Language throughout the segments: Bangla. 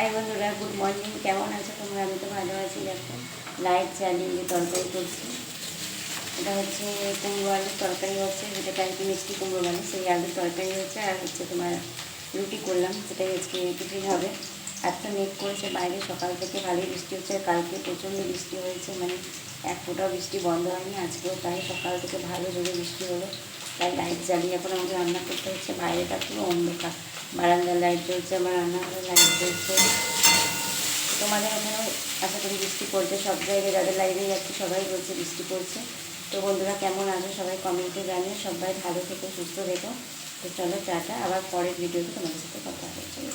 হাই বন্ধুরা গুড মর্নিং কেমন আছো তোমরা? আমি তো ভালো আছি। দেখো লাইট জ্বালিয়ে যে তরকারি করছি। এটা হচ্ছে কুমড়ো আলুর তরকারি হচ্ছে যেটাকে আর কি মিষ্টি কুমড়ো বলে, সেই আলুর তরকারি হচ্ছে। আর হচ্ছে তোমার রুটি করলাম, সেটাই আজকে টিফিন হবে। এত মেঘ করেছে বাইরে, সকাল থেকে ভালোই বৃষ্টি হচ্ছে। আর কালকে প্রচণ্ড বৃষ্টি হয়েছে মানে এক ফোঁটাও বৃষ্টি বন্ধ হয়নি। আজকেও তাই সকাল থেকে ভালো জোরে বৃষ্টি হলো। তাই লাইট জ্বালিয়ে এখন আমাকে রান্না করতে হচ্ছে। বাইরেটা পুরো অন্ধকার। বারান্দার লাইট জ্বলছে, আমার রান্নাঘরের লাইট জ্বলছে। তোমাদের ওখানেও আশা করি বৃষ্টি পড়ছে, সব জায়গায় যাদের লাইভে যাচ্ছে, সবাই বলছে বৃষ্টি পড়ছে। তো বন্ধুরা কেমন আছো সবাই কমেন্টে জানিয়ে সবাই ভালো থেকো, সুস্থ থেকো। তো চলো, টাটা। আবার পরের ভিডিওতে তোমাদের সাথে কথা হবে। চলো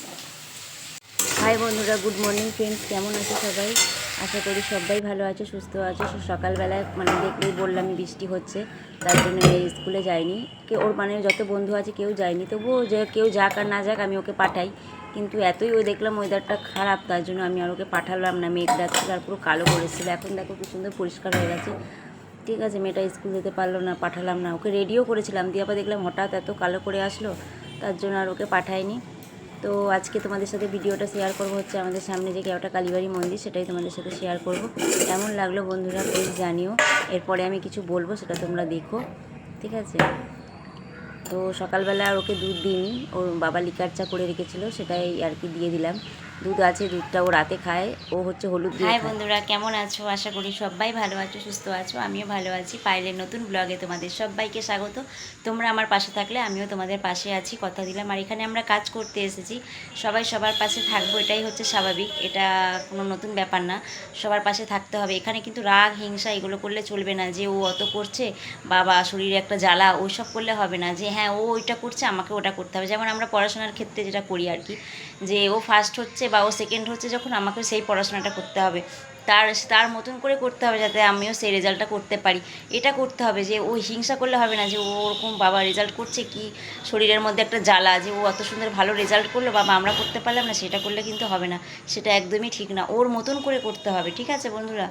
হাই বন্ধুরা গুড মর্নিং ফ্রেন্ডস কেমন আছো সবাই? আশা করি সবাই ভালো আছে, সুস্থ আছে। সকালবেলায় মানে দেখলেই বললাম বৃষ্টি হচ্ছে, তার জন্য এই স্কুলে যায়নি কে ওর মানে যত বন্ধু আছে কেউ যায়নি, তবুও যে কেউ যাক আর না যাক আমি ওকে পাঠাই। কিন্তু এতই ওই দেখলাম ওয়েদারটা খারাপ, তার জন্য আমি আর ওকে পাঠালাম না। মেঘ ডাকছিল আর পুরো কালো করেছিল এখন দেখো কি সুন্দর পরিষ্কার হয়ে গেছে। ঠিক আছে, মেয়েটা স্কুল যেতে পারল না, পাঠালাম না। ওকে রেডিও করেছিলাম, দিয়ে আবার দেখলাম হঠাৎ এত কালো করে আসলো, তার জন্য আর ওকে পাঠাইনি। তো আজকে তোমাদের সাথে ভিডিওটা শেয়ার করব হচ্ছে আমাদের সামনে যে কেওটা কালীবাড়ি মন্দির, সেটাই তোমাদের সাথে শেয়ার করব। এমন লাগল বন্ধুরা প্লিজ জানিও। এরপরে আমি কিছু বলব, সেটা তোমরা দেখো। ঠিক আছে? তো সকালবেলা আর ওকে দুধ দিইনি, ওর বাবা লিকার চা করে রেখেছিলো, সেটাই আর কি দিয়ে দিলাম। দুধ আছে দুধটা ও রাতে খায়। ও হচ্ছে হলুদ হাই বন্ধুরা কেমন আছো? আশা করি সবাই ভালো আছো সুস্থ আছো আমিও ভালো আছি। পাইলের নতুন ব্লগে তোমাদের সবাইকে স্বাগত। তোমরা আমার পাশে থাকলে আমিও তোমাদের পাশে আছি কথা দিলাম। আর এখানে আমরা কাজ করতে এসেছি। সবাই সবার পাশে থাকব এটাই হচ্ছে স্বাভাবিক। এটা কোনো নতুন ব্যাপার না। সবার পাশে থাকতে হবে। এখানে কিন্তু রাগ হিংসা এগুলো করলে চলবে না যে ও অত করছে বাবা শরীরে একটা জ্বালা ওইসব করলে হবে না যে হ্যাঁ ও ওইটা করছে আমাকে ওটা করতে হবে। যেমন আমরা পড়াশোনার ক্ষেত্রে যেটা করি আর কি যে ও ফার্স্ট হচ্ছে বা ও সেকেন্ড হচ্ছে যখন আমাকে সেই পড়াশোনাটা করতে হবে। তার তার মতন করে করতে হবে যাতে আমিও সেই রেজাল্টটা করতে পারি। এটা করতে হবে যে ও হিংসা করলে হবে না যে ও ওরকম বাবা রেজাল্ট করছে কি শরীরের মধ্যে একটা জ্বালা যে ও অত সুন্দর ভালো রেজাল্ট করল, বাবা আমরা করতে পারলাম না, সেটা করলে কিন্তু হবে না। সেটা একদমই ঠিক না। ওর মতন করে করতে হবে, ঠিক আছে বন্ধুরা?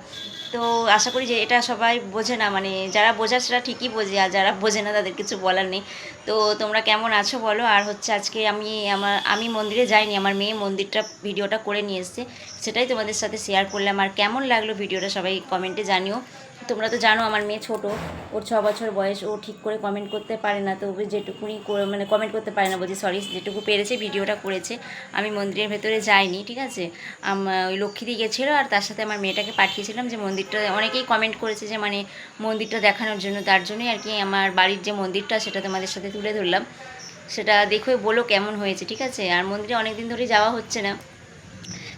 তো আশা করি যে এটা সবাই বোঝে না মানে যারা বোঝা সেটা ঠিকই বোঝে, আর যারা বোঝে না তাদের কিছু বলার নেই। তো তোমরা কেমন আছো বলো? আর হচ্ছে আজকে আমি, আমার, আমি মন্দিরে যাইনি, আমার মেয়ে মন্দিরটা, ভিডিওটা করে নিয়ে এসছে, সেটাই তোমাদের সাথে শেয়ার করলাম। আর কেমন লাগল ভিডিওটা সবাই কমেন্টে জানিও। তোমরা তো জানো আমার মেয়ে ছোট, ওর ছ বছর বয়স, ও ঠিক করে কমেন্ট করতে পারে না, তো যেটুকুনি মানে কমেন্ট করতে পারে না বলছি সরি যেটুকু পেরেছে ভিডিওটা করেছে, আমি মন্দিরের ভেতরে যাইনি, ঠিক আছে? ওই লক্ষ্মীদি গেছিল আর তার সাথে আমার মেয়েটাকে পাঠিয়েছিলাম যে মন্দিরটা, অনেকেই কমেন্ট করেছে যে মানে মন্দিরটা দেখানোর জন্য, তার জন্যই আর কি আমার বাড়ির যে মন্দিরটা সেটা তোমাদের সাথে তুলে ধরলাম। সেটা দেখে বলো কেমন হয়েছে, ঠিক আছে? আর মন্দিরে অনেক দিন ধরেই যাওয়া হচ্ছে না।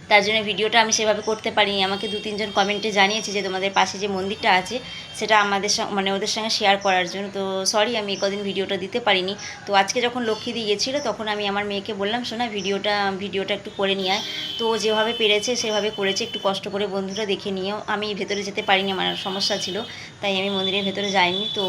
তার জন্য ভিডিওটা আমি সেভাবে করতে পারিনি। আমাকে দু, তিনজন কমেন্টে জানিয়েছে যে তোমাদের পাশে যে মন্দিরটা আছে, সেটা আমাদের মানে ওদের সঙ্গে শেয়ার করার জন্য। তো সরি আমি কদিন ভিডিওটা দিতে পারিনি। তো আজকে যখন লক্ষ্মী দিয়ে গেছিল তখন আমি আমার মেয়েকে বললাম, শোনা, ভিডিওটা ভিডিওটা একটু করে নিয়ে তো যেভাবে পেরেছে, সেভাবে করেছে। একটু কষ্ট করে বন্ধুরা দেখে নিয়েও। আমি ভেতরে যেতে পারিনি, আমার সমস্যা ছিল। তাই আমি মন্দিরের ভেতরে যাইনি। তো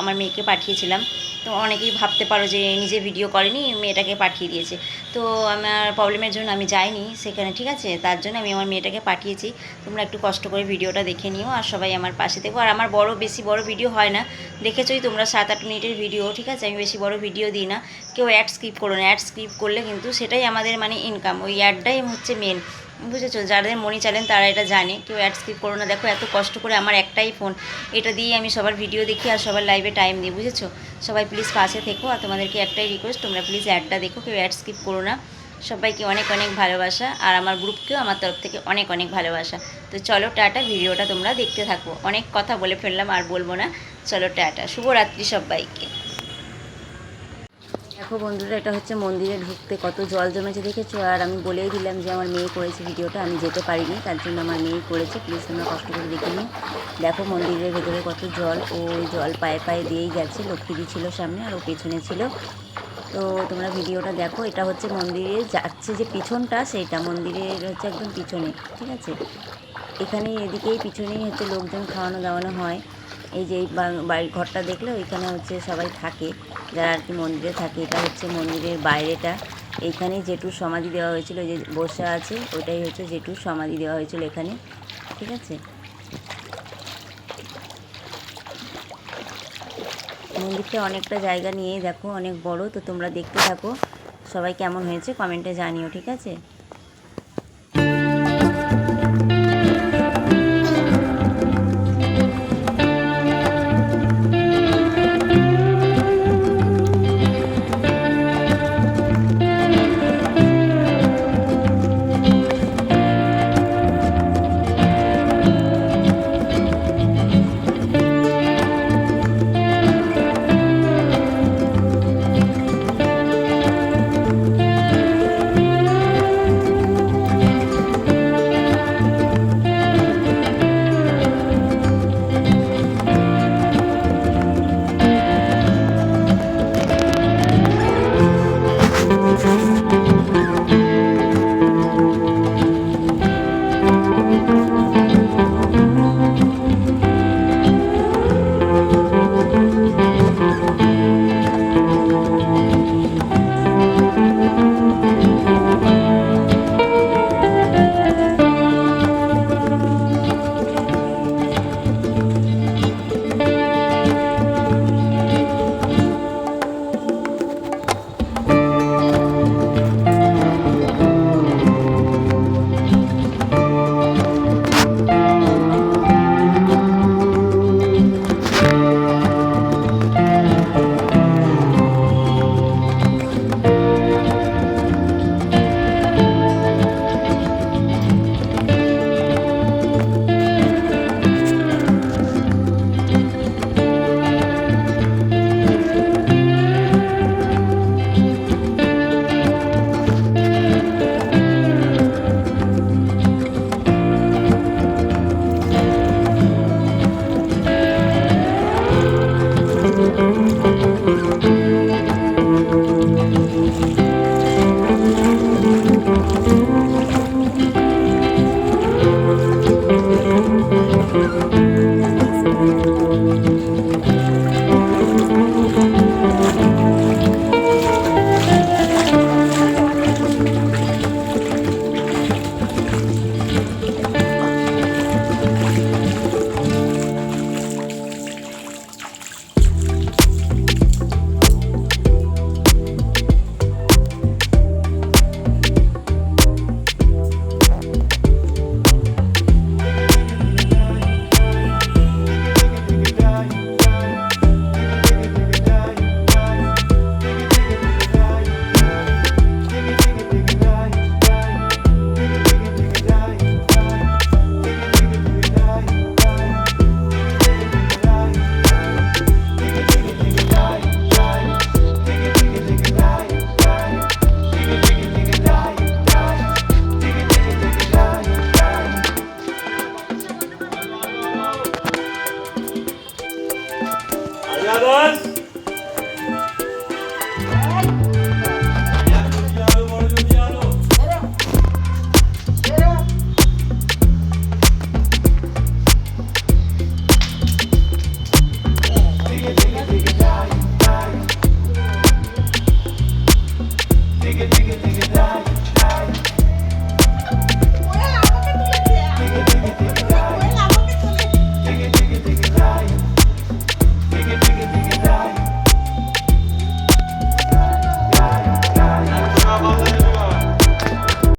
আমার মেয়েকে পাঠিয়েছিলাম। তো অনেকেই ভাবতে পারো যে নিজে ভিডিও করেনি, মেয়েটাকে পাঠিয়ে দিয়েছে। তো আমার প্রবলেমের জন্য আমি যাইনি সেখানে, ঠিক আছে? তার জন্য আমি আমার মেয়েটাকে পাঠিয়েছি। তোমরা একটু কষ্ট করে ভিডিওটা দেখে নিও আর সবাই আমার পাশে দেখো আর আমার বড়, বেশি বড় ভিডিও হয় না। দেখেছোই তোমরা সাত আট মিনিটের ভিডিও ঠিক আছে? আমি বেশি বড় ভিডিও দিই না। কেউ অ্যাড স্কিপ করো না। অ্যাড স্কিপ করলে কিন্তু সেটাই আমাদের মানে ইনকাম ওই অ্যাডটাই হচ্ছে মেন বুঝেছ? যাদের মনি চ্যানেল, তারা এটা জানে। কেউ অ্যাড স্কিপ করো না। দেখো, এত কষ্ট করে আমার একটাই ফোন এটা দিয়ে আমি সবার ভিডিও দেখি আর সবার লাইভে টাইম দিই, বুঝেছ? সবাই প্লিজ পাশে থেকো আর তোমাদেরকে একটাই রিকোয়েস্ট তোমরা প্লিজ অ্যাডটা দেখো। কেউ অ্যাড স্কিপ করো না। সবাইকে অনেক অনেক ভালোবাসা আর আমার গ্রুপকেও আমার তরফ থেকে অনেক অনেক ভালোবাসা। তো চলো টাটা, ভিডিওটা তোমরা দেখতে থাকো। অনেক কথা বলে ফেললাম, আর বলব না। চলো টাটা। শুভরাত্রি সবাইকে। দেখো বন্ধুরা, এটা হচ্ছে মন্দিরে ঢুকতে কত জল জমেছে, দেখেছ? আর আমি বলেই দিলাম যে আমার মেয়ে করেছে ভিডিওটা, আমি যেতে পারিনি, তার জন্য আমার মেয়ে করেছে প্লিজ তোমরা কষ্ট করে দেখে নিও। দেখো মন্দিরের ভেতরে কত জল, ও জল পায়ে পায়ে দিয়েই গেছে লক্ষ্মীদি ছিল সামনে আর ও পেছনে ছিল। তো তোমরা ভিডিওটা দেখো, এটা হচ্ছে মন্দিরে যাচ্ছে যে পিছনটা, সেইটা মন্দিরের হচ্ছে একদম পিছনে, ঠিক আছে? এখানে এদিকেই পিছনেই হচ্ছে লোকজন খাওয়ানো দাওয়ানো হয়। এই যে বাড়ির ঘরটা দেখলে ওইখানে হচ্ছে সবাই থাকে, যারা আর কি মন্দিরে থাকে, এটা হচ্ছে মন্দিরের বাইরেটা। এইখানেই জেঠুর সমাধি দেওয়া হয়েছিল যে বসা আছে ওইটাই হচ্ছে জেঠুর সমাধি দেওয়া হয়েছিল এখানে, ঠিক আছে? মন্দিরটা অনেকটা জায়গা নিয়ে দেখো, অনেক বড়, তো তোমরা দেখতে থাকো, সবাই কেমন হয়েছে, কমেন্টে জানিও, ঠিক আছে? die.